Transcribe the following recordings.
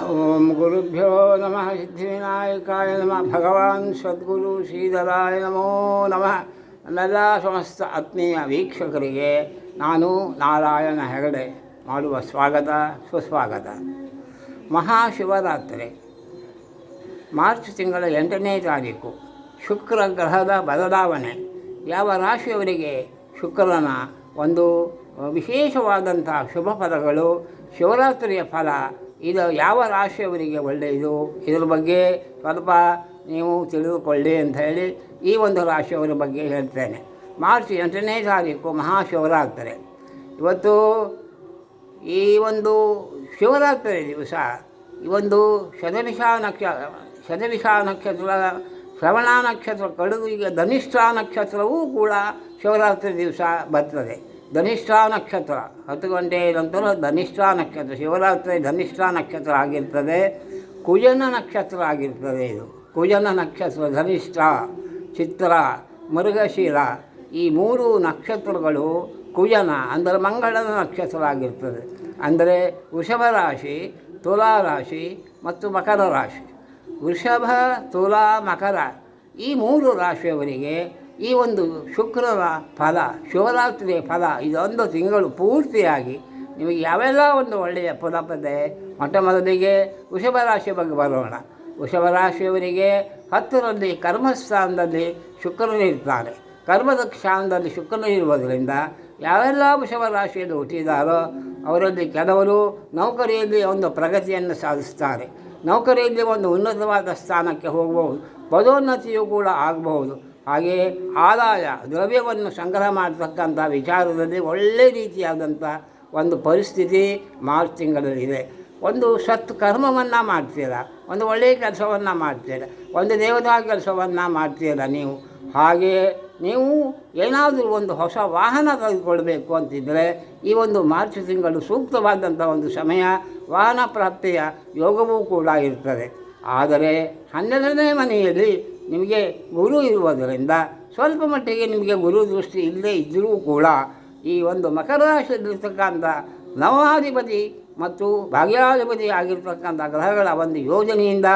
ಓಂ ಗುರುಭ್ಯೋ ನಮಃ ಸಿದ್ಧಿವಿನಾಯಕಾಯ ನಮಃ ಭಗವಾನ್ ಸದ್ಗುರು ಶ್ರೀಧರಾಯ ನಮೋ ನಮಃ ನನ್ನೆಲ್ಲ ಸಮಸ್ತ ಆತ್ಮೀಯ ವೀಕ್ಷಕರಿಗೆ ನಾನು ನಾರಾಯಣ ಹೆಗಡೆ ಮಾಡುವ ಸ್ವಾಗತ, ಸುಸ್ವಾಗತ. ಮಹಾಶಿವರಾತ್ರಿ. ಮಾರ್ಚ್ ತಿಂಗಳ ಎಂಟನೇ ತಾರೀಕು. ಶುಕ್ರ ಗ್ರಹದ ಬದಲಾವಣೆ. ಯಾವ ರಾಶಿಯವರಿಗೆ ಶುಕ್ರನ ಒಂದು ವಿಶೇಷವಾದಂಥ ಶುಭ ಫಲಗಳು, ಶಿವರಾತ್ರಿಯ ಫಲ ಇದು ಯಾವ ರಾಶಿಯವರಿಗೆ ಒಳ್ಳೆಯದು? ಇದ್ರ ಬಗ್ಗೆ ಸ್ವಲ್ಪ ನೀವು ತಿಳಿದುಕೊಳ್ಳಿ ಅಂತ ಹೇಳಿ ಈ ಒಂದು ರಾಶಿಯವರ ಬಗ್ಗೆ ಹೇಳ್ತೇನೆ. ಮಾರ್ಚ್ ಎಂಟನೇ ತಾರೀಕು ಮಹಾಶಿವರಾತ್ರಿ. ಇವತ್ತು ಈ ಒಂದು ಶಿವರಾತ್ರಿ ದಿವಸ, ಈ ಒಂದು ಶತವಿಷ ನಕ್ಷ ಶತವಿಷ ನಕ್ಷತ್ರ, ಶ್ರವಣ ನಕ್ಷತ್ರ, ಕಡುಗು, ಈಗ ಧನಿಷ್ಠ ನಕ್ಷತ್ರವೂ ಕೂಡ ಶಿವರಾತ್ರಿ ದಿವಸ ಬರ್ತದೆ. ಧನಿಷ್ಠ ನಕ್ಷತ್ರ. ಹತ್ತು ಗಂಟೆ ನಂತರ ಧನಿಷ್ಠ ನಕ್ಷತ್ರ. ಶಿವರಾತ್ರಿ ಧನಿಷ್ಠ ನಕ್ಷತ್ರ ಆಗಿರ್ತದೆ. ಕುಜನ ನಕ್ಷತ್ರ ಆಗಿರ್ತದೆ ಇದು. ಕುಜನ ನಕ್ಷತ್ರ, ಧನಿಷ್ಠ, ಚಿತ್ರ, ಮೃಗಶಿರ ಈ ಮೂರು ನಕ್ಷತ್ರಗಳು ಕುಜನ, ಅಂದರೆ ಮಂಗಳನ ನಕ್ಷತ್ರ ಆಗಿರ್ತದೆ. ಅಂದರೆ ವೃಷಭ ರಾಶಿ, ತುಲಾ ರಾಶಿ ಮತ್ತು ಮಕರ ರಾಶಿ. ವೃಷಭ, ತುಲಾ, ಮಕರ ಈ ಮೂರು ರಾಶಿಯವರಿಗೆ ಈ ಒಂದು ಶುಕ್ರನ ಫಲ, ಶಿವರಾತ್ರಿಯ ಫಲ, ಇದೊಂದು ತಿಂಗಳು ಪೂರ್ತಿಯಾಗಿ ನಿಮಗೆ ಯಾವೆಲ್ಲ ಒಂದು ಒಳ್ಳೆಯ ಫಲಪದೆ ಮೊಟ್ಟ ಮೊದಲಿಗೆ ವೃಷಭ ರಾಶಿಯ ಬಗ್ಗೆ ಬರೋಣ. ವೃಷಭ ರಾಶಿಯವರಿಗೆ ಹತ್ತರಲ್ಲಿ ಕರ್ಮಸ್ಥಾನದಲ್ಲಿ ಶುಕ್ರನಿರ್ತಾನೆ ಕರ್ಮದ ಸ್ಥಾನದಲ್ಲಿ ಶುಕ್ರನಿರುವುದರಿಂದ ಯಾವೆಲ್ಲ ವೃಷಭ ರಾಶಿಯಲ್ಲಿ ಹುಟ್ಟಿದಾರೋ ಅವರಲ್ಲಿ ಕೆಲವರು ನೌಕರಿಯಲ್ಲಿ ಒಂದು ಪ್ರಗತಿಯನ್ನು ಸಾಧಿಸ್ತಾರೆ. ನೌಕರಿಯಲ್ಲಿ ಒಂದು ಉನ್ನತವಾದ ಸ್ಥಾನಕ್ಕೆ ಹೋಗಬಹುದು ಪದೋನ್ನತಿಯೂ ಕೂಡ ಆಗಬಹುದು. ಹಾಗೆಯೇ ಆದಾಯ, ದ್ರವ್ಯವನ್ನು ಸಂಗ್ರಹ ಮಾಡತಕ್ಕಂಥ ವಿಚಾರದಲ್ಲಿ ಒಳ್ಳೆ ರೀತಿಯಾದಂಥ ಒಂದು ಪರಿಸ್ಥಿತಿ ಮಾರ್ಚ್ ತಿಂಗಳಲ್ಲಿದೆ ಒಂದು ಸತ್ ಕರ್ಮವನ್ನು ಮಾಡ್ತೀರ? ಒಂದು ಒಳ್ಳೆಯ ಕೆಲಸವನ್ನು ಮಾಡ್ತೀರ? ಒಂದು ದೇವತಾ ಕೆಲಸವನ್ನು ಮಾಡ್ತೀರ ನೀವು? ಹಾಗೆಯೇ ನೀವು ಏನಾದರೂ ಒಂದು ಹೊಸ ವಾಹನ ತೆಗೆದುಕೊಳ್ಬೇಕು ಅಂತಿದ್ದರೆ ಈ ಒಂದು ಮಾರ್ಚ್ ತಿಂಗಳು ಸೂಕ್ತವಾದಂಥ ಒಂದು ಸಮಯ, ವಾಹನ ಪ್ರಾಪ್ತಿಯ ಯೋಗವೂ ಕೂಡ ಇರ್ತದೆ. ಆದರೆ ಹನ್ನೆರಡನೇ ಮನೆಯಲ್ಲಿ ನಿಮಗೆ ಗುರು ಇರುವುದರಿಂದ ಸ್ವಲ್ಪ ಮಟ್ಟಿಗೆ ನಿಮಗೆ ಗುರು ದೃಷ್ಟಿ ಇಲ್ಲದೇ ಇದ್ದರೂ ಕೂಡ ಈ ಒಂದು ಮಕರ ರಾಶಿಯಲ್ಲಿರ್ತಕ್ಕಂಥ ನವಾಧಿಪತಿ ಮತ್ತು ಭಾಗ್ಯಾಧಿಪತಿ ಆಗಿರ್ತಕ್ಕಂಥ ಗ್ರಹಗಳ ಒಂದು ಯೋಜನೆಯಿಂದ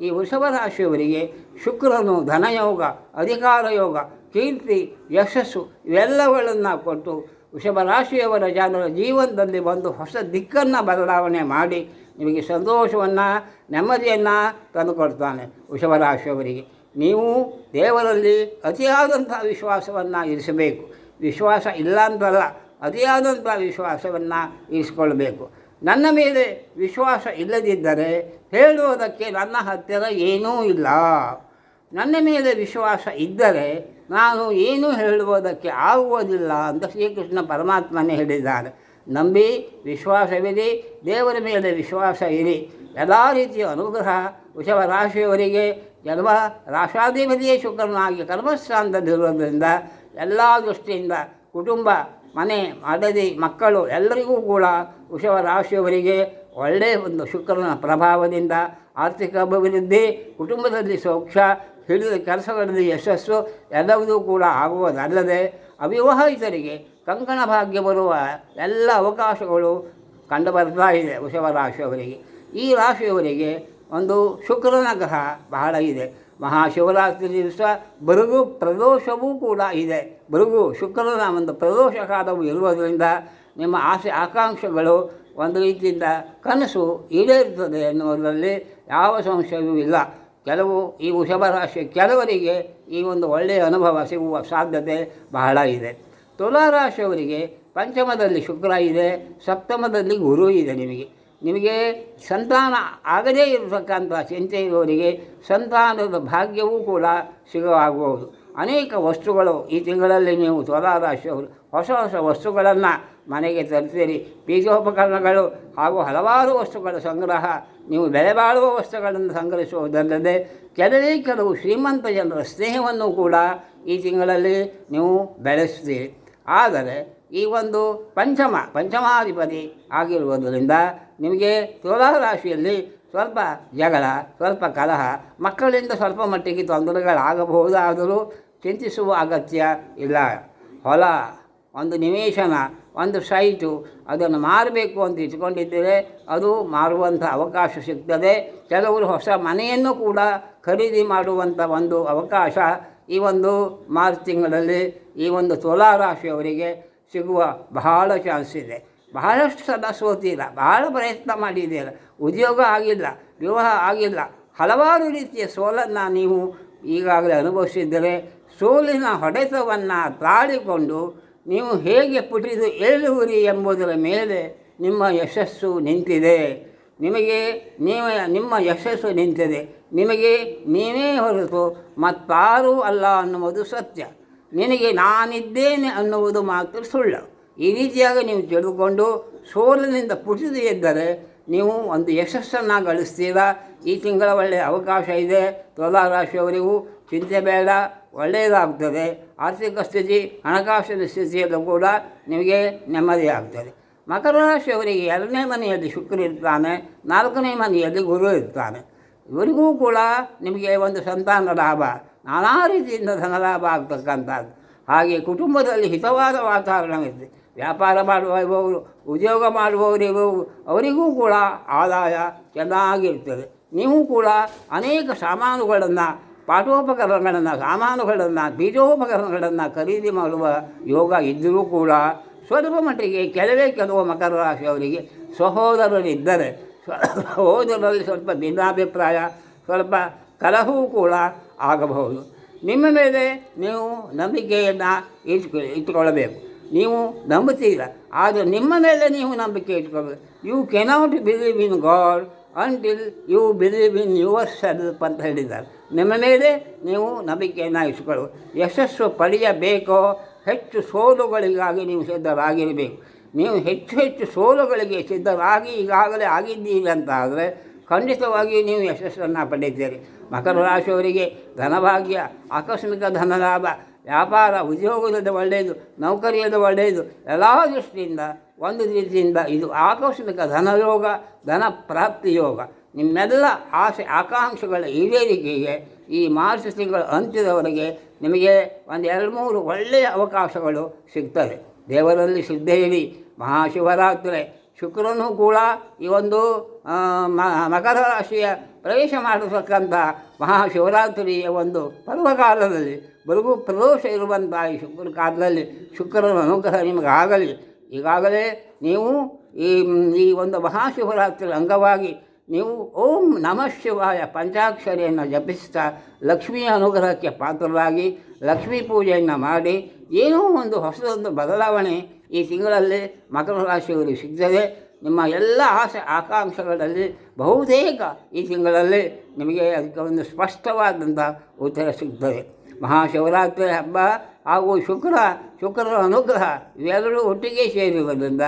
ಈ ವೃಷಭ ರಾಶಿಯವರಿಗೆ ಶುಕ್ರನು ಧನಯೋಗ, ಅಧಿಕಾರ ಯೋಗ, ಕೀರ್ತಿ, ಯಶಸ್ಸು ಇವೆಲ್ಲಗಳನ್ನು ಕೊಟ್ಟು ವೃಷಭ ರಾಶಿಯವರ ಜನರ ಜೀವನದಲ್ಲಿ ಒಂದು ಹೊಸ ದಿಕ್ಕನ್ನು ಬದಲಾವಣೆ ಮಾಡಿ ನಿಮಗೆ ಸಂತೋಷವನ್ನು, ನೆಮ್ಮದಿಯನ್ನು ತಂದುಕೊಡ್ತಾನೆ ವೃಷಭ ರಾಶಿಯವರಿಗೆ. ನೀವು ದೇವರಲ್ಲಿ ಅತಿಯಾದಂಥ ವಿಶ್ವಾಸವನ್ನು ಇರಿಸಬೇಕು. ವಿಶ್ವಾಸ ಇಲ್ಲ ಅಂತಲ್ಲ ಅತಿಯಾದಂಥ ವಿಶ್ವಾಸವನ್ನು ಇರಿಸಿಕೊಳ್ಬೇಕು ನನ್ನ ಮೇಲೆ ವಿಶ್ವಾಸ ಇಲ್ಲದಿದ್ದರೆ ಹೇಳುವುದಕ್ಕೆ ನನ್ನ ಹತ್ತಿರ ಏನೂ ಇಲ್ಲ. ನನ್ನ ಮೇಲೆ ವಿಶ್ವಾಸ ಇದ್ದರೆ ನಾನು ಏನೂ ಹೇಳುವುದಕ್ಕೆ ಆಗುವುದಿಲ್ಲ ಅಂತ ಶ್ರೀಕೃಷ್ಣ ಪರಮಾತ್ಮನೇ ಹೇಳಿದ್ದಾರೆ ನಂಬಿ ವಿಶ್ವಾಸವಿರಿ, ದೇವರ ಮೇಲೆ ವಿಶ್ವಾಸ ಇರಿ. ಎಲ್ಲ ರೀತಿಯ ಅನುಗ್ರಹ ವೃಷಭ ರಾಶಿಯವರಿಗೆ ಜನ್ಮ ರಾಷ್ಟ್ರಾಧಿಪತಿಯೇ ಶುಕ್ರನಾಗಿ ಕರ್ಮಸ್ಥಾನದಲ್ಲಿರುವುದರಿಂದ ಎಲ್ಲ ದೃಷ್ಟಿಯಿಂದ ಕುಟುಂಬ, ಮನೆ, ಮಡದಿ, ಮಕ್ಕಳು ಎಲ್ಲರಿಗೂ ಕೂಡ ವೃಷಭ ರಾಶಿಯವರಿಗೆ ಒಳ್ಳೆಯ ಒಂದು ಶುಕ್ರನ ಪ್ರಭಾವದಿಂದ ಆರ್ಥಿಕ ಅಭಿವೃದ್ಧಿ, ಕುಟುಂಬದಲ್ಲಿ ಸೌಖ್ಯ, ಹಿಡಿದ ಕೆಲಸಗಳಲ್ಲಿ ಯಶಸ್ಸು ಎಲ್ಲವೂ ಕೂಡ ಆಗುವುದಲ್ಲದೆ ಅವಿವಾಹಿತರಿಗೆ ಕಂಕಣ ಭಾಗ್ಯ ಬರುವ ಎಲ್ಲ ಅವಕಾಶಗಳು ಕಂಡುಬರ್ತಾ ಇದೆ ವೃಷಭ ರಾಶಿಯವರಿಗೆ. ಈ ರಾಶಿಯವರಿಗೆ ಒಂದು ಶುಕ್ರನ ಗ್ರಹ ಬಹಳ ಇದೆ. ಮಹಾಶಿವರಾತ್ರಿ ದಿವಸ ಭೃಗು ಪ್ರದೋಷವೂ ಕೂಡ ಇದೆ. ಭೃಗು ಶುಕ್ರನ ಒಂದು ಪ್ರದೋಷ ಕಾಲವು ಇರುವುದರಿಂದ ನಿಮ್ಮ ಆಸೆ ಆಕಾಂಕ್ಷೆಗಳು ಒಂದು ರೀತಿಯಿಂದ ಕನಸು ಈಡೇರುತ್ತದೆ ಎನ್ನುವುದರಲ್ಲಿ ಯಾವ ಸಂಶಯವೂ ಇಲ್ಲ. ಕೆಲವು ಈ ರಾಶಿ ಕೆಲವರಿಗೆ ಈ ಒಂದು ಒಳ್ಳೆಯ ಅನುಭವ ಸಿಗುವ ಸಾಧ್ಯತೆ ಬಹಳ ಇದೆ. ತುಲಾರಾಶಿಯವರಿಗೆ ಪಂಚಮದಲ್ಲಿ ಶುಕ್ರ ಇದೆ, ಸಪ್ತಮದಲ್ಲಿ ಗುರು ಇದೆ ನಿಮಗೆ. ನಿಮಗೆ ಸಂತಾನ ಆಗದೇ ಇರತಕ್ಕಂಥ ಚಿಂತೆ ಇರುವವರಿಗೆ ಸಂತಾನದ ಭಾಗ್ಯವೂ ಕೂಡ ಸಿಗುವಾಗಬಹುದು. ಅನೇಕ ವಸ್ತುಗಳು ಈ ತಿಂಗಳಲ್ಲಿ ನೀವು ಜ್ವರ ರಾಶಿ ಅವರು ಹೊಸ ಹೊಸ ವಸ್ತುಗಳನ್ನು ಮನೆಗೆ ತರ್ತೀರಿ. ಬೀಜೋಪಕರಣಗಳು ಹಾಗೂ ಹಲವಾರು ವಸ್ತುಗಳ ಸಂಗ್ರಹ ನೀವು ಬೆಲೆ ಬಾಳುವ ವಸ್ತುಗಳನ್ನು ಸಂಗ್ರಹಿಸುವುದಲ್ಲದೆ ಕೆಲವೇ ಕೆಲವು ಶ್ರೀಮಂತ ಜನರ ಸ್ನೇಹವನ್ನು ಕೂಡ ಈ ತಿಂಗಳಲ್ಲಿ ನೀವು ಬೆಳೆಸ್ತೀರಿ. ಆದರೆ ಈ ಒಂದು ಪಂಚಮ, ಪಂಚಮಾಧಿಪತಿ ಆಗಿರುವುದರಿಂದ ನಿಮಗೆ ತುಲಾ ರಾಶಿಯಲ್ಲಿ ಸ್ವಲ್ಪ ಜಗಳ, ಸ್ವಲ್ಪ ಕಲಹ, ಮಕ್ಕಳಿಂದ ಸ್ವಲ್ಪ ಮಟ್ಟಿಗೆ ತೊಂದರೆಗಳಾಗಬಹುದಾದರೂ ಚಿಂತಿಸುವ ಅಗತ್ಯ ಇಲ್ಲ. ಹೊಲ, ಒಂದು ನಿವೇಶನ, ಒಂದು ಸೈಟು, ಅದನ್ನು ಮಾರಬೇಕು ಅಂತ ಇಟ್ಕೊಂಡಿದ್ದರೆ ಅದು ಮಾರುವಂಥ ಅವಕಾಶ ಸಿಗ್ತದೆ. ಕೆಲವರು ಹೊಸ ಮನೆಯನ್ನು ಕೂಡ ಖರೀದಿ ಮಾಡುವಂಥ ಒಂದು ಅವಕಾಶ ಈ ಒಂದು ಮಾರ್ಚ್ ತಿಂಗಳಲ್ಲಿ ಈ ಒಂದು ತುಲಾ ರಾಶಿಯವರಿಗೆ ಸಿಗುವ ಬಹಳ ಚಾನ್ಸ್ ಇದೆ. ಬಹಳಷ್ಟು ಸಲ ಸೋತಿಲ್ಲ ಬಹಳ ಪ್ರಯತ್ನ ಮಾಡಿದ್ದೀರ ಉದ್ಯೋಗ ಆಗಿಲ್ಲ, ವಿವಾಹ ಆಗಿಲ್ಲ. ಹಲವಾರು ರೀತಿಯ ಸೋಲನ್ನು ನೀವು ಈಗಾಗಲೇ ಅನುಭವಿಸಿದ್ದರೆ ಸೋಲಿನ ಹೊಡೆತವನ್ನು ತಾಳಿಕೊಂಡು ನೀವು ಹೇಗೆ ಪುಟಿದು ಏಳುವಿರಿ ಎಂಬುದರ ಮೇಲೆ ನಿಮ್ಮ ಯಶಸ್ಸು ನಿಂತಿದೆ. ನಿಮಗೆ ನೀವು, ನಿಮ್ಮ ಯಶಸ್ಸು ನಿಂತಿದೆ. ನಿಮಗೆ ನೀವೇ ಹೊರತು ಮತ್ತಾರೂ ಅಲ್ಲ ಅನ್ನುವುದು ಸತ್ಯ. ನಿನಗೆ ನಾನಿದ್ದೇನೆ ಅನ್ನುವುದು ಮಾತ್ರ ಸುಳ್ಳು. ಈ ರೀತಿಯಾಗಿ ನೀವು ತಿಳಿದುಕೊಂಡು ಸೋಲಿನಿಂದ ಪುಟಿದು ಎದ್ದರೆ ನೀವು ಒಂದು ಯಶಸ್ಸನ್ನು ಗಳಿಸ್ತೀರಾ? ಈ ತಿಂಗಳ ಒಳ್ಳೆಯ ಅವಕಾಶ ಇದೆ. ತುಲಾ ರಾಶಿಯವರಿಗೂ ಚಿಂತೆ ಬೇಡ, ಒಳ್ಳೆಯದಾಗ್ತದೆ. ಆರ್ಥಿಕ ಸ್ಥಿತಿ, ಹಣಕಾಸಿನ ಸ್ಥಿತಿಯಲ್ಲೂ ಕೂಡ ನಿಮಗೆ ನೆಮ್ಮದಿ ಆಗ್ತದೆ. ಮಕರ ರಾಶಿಯವರಿಗೆ ಎರಡನೇ ಮನೆಯಲ್ಲಿ ಶುಕ್ರ ಇರ್ತಾನೆ, ನಾಲ್ಕನೇ ಮನೆಯಲ್ಲಿ ಗುರು ಇರ್ತಾನೆ. ಇವರಿಗೂ ಕೂಡ ನಿಮಗೆ ಒಂದು ಸಂತಾನ ಲಾಭ, ನಾನಾ ರೀತಿಯಿಂದ ಧನಲಾಭ ಆಗ್ತಕ್ಕಂಥದ್ದು. ಹಾಗೆ ಕುಟುಂಬದಲ್ಲಿ ಹಿತವಾದ ವಾತಾವರಣವಿದೆ. ವ್ಯಾಪಾರ ಮಾಡುವವರು ಉದ್ಯೋಗ ಮಾಡುವವರಿಗೂ ಅವರಿಗೂ ಕೂಡ ಆದಾಯ ಚೆನ್ನಾಗಿರ್ತದೆ. ನೀವು ಕೂಡ ಅನೇಕ ಸಾಮಾನುಗಳನ್ನು, ಪಾಠೋಪಕರಣಗಳನ್ನು, ಸಾಮಾನುಗಳನ್ನು, ಬೀಜೋಪಕರಣಗಳನ್ನು ಖರೀದಿ ಮಾಡುವ ಯೋಗ ಇದ್ದರೂ ಕೂಡ ಸ್ವಲ್ಪ ಮಟ್ಟಿಗೆ ಕೆಲವೇ ಕೆಲವು ಮಕರ ರಾಶಿಯವರಿಗೆ ಸಹೋದರರಿದ್ದರೆ, ಸಹೋದರರಲ್ಲಿ ಸ್ವಲ್ಪ ಭಿನ್ನಾಭಿಪ್ರಾಯ, ಸ್ವಲ್ಪ ಕಲಹವೂ ಕೂಡ ಆಗಬಹುದು. ನಿಮ್ಮ ಮೇಲೆ ನೀವು ನಂಬಿಕೆಯನ್ನು ಇಟ್ಕೊ ಇಟ್ಕೊಳ್ಳಬೇಕು ನೀವು ನಂಬುತ್ತೀರ. ಆದರೆ ನಿಮ್ಮ ಮೇಲೆ ನೀವು ನಂಬಿಕೆ ಇಟ್ಕೊಳ್ಬೇಕು you cannot believe in God until you believe in yourself ಅಂತ ಹೇಳಿದ್ದಾರೆ. ನಿಮ್ಮ ಮೇಲೆ ನೀವು ನಂಬಿಕೆಯನ್ನು ಇಟ್ಕೊಳ್ಳು ಯಶಸ್ಸು ಪಡೆಯಬೇಕೋ, ಹೆಚ್ಚು ಸೋಲುಗಳಿಗಾಗಿ ನೀವು ಸಿದ್ಧರಾಗಿರಬೇಕು. ನೀವು ಹೆಚ್ಚು ಹೆಚ್ಚು ಸೋಲುಗಳಿಗೆ ಸಿದ್ಧರಾಗಿ ಈಗಾಗಲೇ ಆಗಿದ್ದೀರಿ ಅಂತ ಆದರೆ ಖಂಡಿತವಾಗಿ ನೀವು ಯಶಸ್ಸನ್ನು ಪಡೆಯುತ್ತೀರಿ ಮಕರ ರಾಶಿಯವರಿಗೆ ಧನಭಾಗ್ಯ, ಆಕಸ್ಮಿಕ ಧನಲಾಭ ವ್ಯಾಪಾರ ಉದ್ಯೋಗದಿಂದ ಒಳ್ಳೆಯದು ನೌಕರಿಯಿಂದ ಒಳ್ಳೆಯದು, ಎಲ್ಲ ದೃಷ್ಟಿಯಿಂದ, ಒಂದು ರೀತಿಯಿಂದ ಇದು ಆಕಸ್ಮಿಕ ಧನಯೋಗ, ಧನ ಪ್ರಾಪ್ತಿ ಯೋಗ. ನಿಮ್ಮೆಲ್ಲ ಆಸೆ ಆಕಾಂಕ್ಷೆಗಳ ಈಡೇರಿಕೆಗೆ ಈ ಮಾರ್ಚ್ ತಿಂಗಳ ಅಂತ್ಯದವರೆಗೆ ನಿಮಗೆ ಒಂದು ಎರಡು ಮೂರು ಒಳ್ಳೆಯ ಅವಕಾಶಗಳು ಸಿಗ್ತವೆ. ದೇವರಲ್ಲಿ ಶ್ರದ್ಧೆಯಿಡಿ ಮಹಾಶಿವರಾತ್ರಿ. ಶುಕ್ರನು ಕೂಡ ಈ ಒಂದು ಮಕರ ರಾಶಿಯ ಪ್ರವೇಶ ಮಾಡತಕ್ಕಂಥ ಮಹಾಶಿವರಾತ್ರಿಯ ಒಂದು ಪರ್ವಕಾಲದಲ್ಲಿ ಬಲಗು ಪ್ರದೋಷ ಇರುವಂಥ ಈ ಶುಕ್ರ ಕಾಲದಲ್ಲಿ ಶುಕ್ರನ ಅನುಗ್ರಹ ನಿಮಗಾಗಲಿ ಈಗಾಗಲೇ ನೀವು ಈ ಈ ಒಂದು ಮಹಾಶಿವರಾತ್ರಿ ಅಂಗವಾಗಿ ನೀವು ಓಂ ನಮಃ ಶಿವಾಯ ಪಂಚಾಕ್ಷರಿಯನ್ನು ಜಪಿಸ್ತಾ ಲಕ್ಷ್ಮೀ ಅನುಗ್ರಹಕ್ಕೆ ಪಾತ್ರರಾಗಿ ಲಕ್ಷ್ಮೀ ಪೂಜೆಯನ್ನು ಮಾಡಿ ಏನೋ ಒಂದು ಹೊಸದೊಂದು ಬದಲಾವಣೆ ಈ ತಿಂಗಳಲ್ಲಿ ಮಕರ ರಾಶಿಯವರಿಗೆ ಸಿಗ್ತದೆ. ನಿಮ್ಮ ಎಲ್ಲ ಆಸೆ ಆಕಾಂಕ್ಷೆಗಳಲ್ಲಿ ಬಹುತೇಕ ಈ ತಿಂಗಳಲ್ಲಿ ನಿಮಗೆ ಅದಕ್ಕೆ ಒಂದು ಸ್ಪಷ್ಟವಾದಂಥ ಉತ್ತರ ಸಿಗ್ತದೆ. ಮಹಾಶಿವರಾತ್ರಿ ಹಬ್ಬ ಹಾಗೂ ಶುಕ್ರ, ಶುಕ್ರನ ಅನುಗ್ರಹ ಇವೆರಡೂ ಒಟ್ಟಿಗೆ ಸೇರಿರುವುದರಿಂದ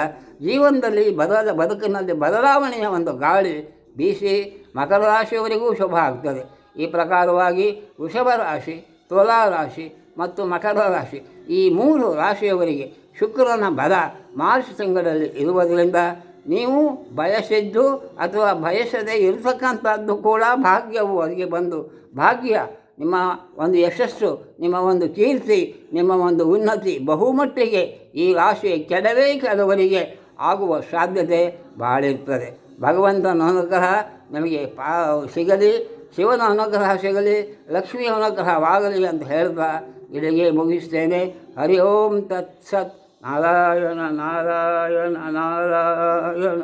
ಜೀವನದಲ್ಲಿ ಬದಲ, ಬದುಕಿನಲ್ಲಿ ಬದಲಾವಣೆಯ ಒಂದು ಗಾಳಿ ಬೀಸಿ ಮಕರ ರಾಶಿಯವರಿಗೂ ಶುಭ ಆಗ್ತದೆ. ಈ ಪ್ರಕಾರವಾಗಿ ವೃಷಭ ರಾಶಿ, ತುಲಾ ರಾಶಿ ಮತ್ತು ಮಕರ ರಾಶಿ ಈ ಮೂರು ರಾಶಿಯವರಿಗೆ ಶುಕ್ರನ ಬಲ ಮಾರ್ಚ್ ತಿಂಗಳಲ್ಲಿ ಇರುವುದರಿಂದ ನೀವು ಬಯಸಿದ್ದು ಅಥವಾ ಬಯಸದೇ ಇರತಕ್ಕಂಥದ್ದು ಕೂಡ ಭಾಗ್ಯವು ಅವರಿಗೆ ಬಂದು ಭಾಗ್ಯ ನಿಮ್ಮ ಒಂದು ಯಶಸ್ಸು, ನಿಮ್ಮ ಒಂದು ಕೀರ್ತಿ, ನಿಮ್ಮ ಒಂದು ಉನ್ನತಿ ಬಹುಮಟ್ಟಿಗೆ ಈ ರಾಶಿ ಕೆಲವೇ ಕೆಲವರಿಗೆ ಆಗುವ ಸಾಧ್ಯತೆ ಭಾಳ ಇರ್ತದೆ ಭಗವಂತನ ಅನುಗ್ರಹ ನಮಗೆ ಪಾ, ಸಿಗಲಿ, ಶಿವನ ಅನುಗ್ರಹ ಸಿಗಲಿ ಲಕ್ಷ್ಮಿಯ ಅನುಗ್ರಹವಾಗಲಿ ಅಂತ ಹೇಳ್ತಾ ಇಲ್ಲಿಗೆ ಮುಗಿಸ್ತೇನೆ. ಹರಿ ಓಂ ತತ್ಸತ್ ನಾರಾಯಣ ನಾರಾಯಣ ನಾರಾಯಣ.